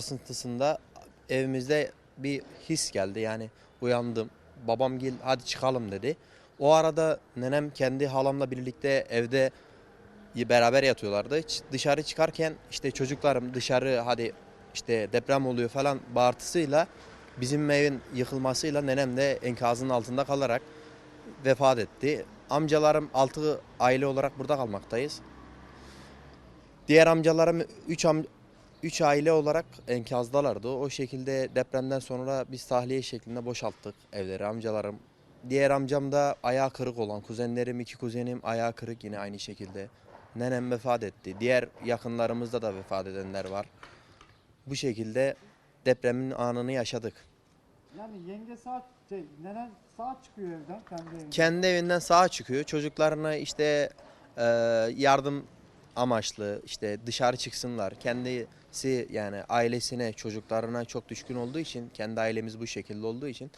sarsıntısında evimizde bir his geldi. Yani uyandım. Babam gel hadi çıkalım dedi. O arada nenem kendi halamla birlikte evde beraber yatıyorlardı. Dışarı çıkarken işte çocuklarım dışarı hadi işte deprem oluyor falan bağırtısıyla bizim evin yıkılmasıyla nenem de enkazın altında kalarak vefat etti. Amcalarım 6 aile olarak burada kalmaktayız. Diğer amcalarım 3 am 3 aile olarak enkazdalardı. O şekilde depremden sonra biz tahliye şeklinde boşalttık evleri amcalarım. Diğer amcam da ayağı kırık olan kuzenlerim, iki kuzenim ayağı kırık yine aynı şekilde. Nenem vefat etti. Diğer yakınlarımızda da vefat edenler var. Bu şekilde depremin anını yaşadık. Yani yenge saat, şey, nenen saat çıkıyor evden kendi evinden. Kendi evinden sağa çıkıyor. Çocuklarına işte e, yardım amaçlı işte dışarı çıksınlar. Kendisi yani ailesine, çocuklarına çok düşkün olduğu için, kendi ailemiz bu şekilde olduğu için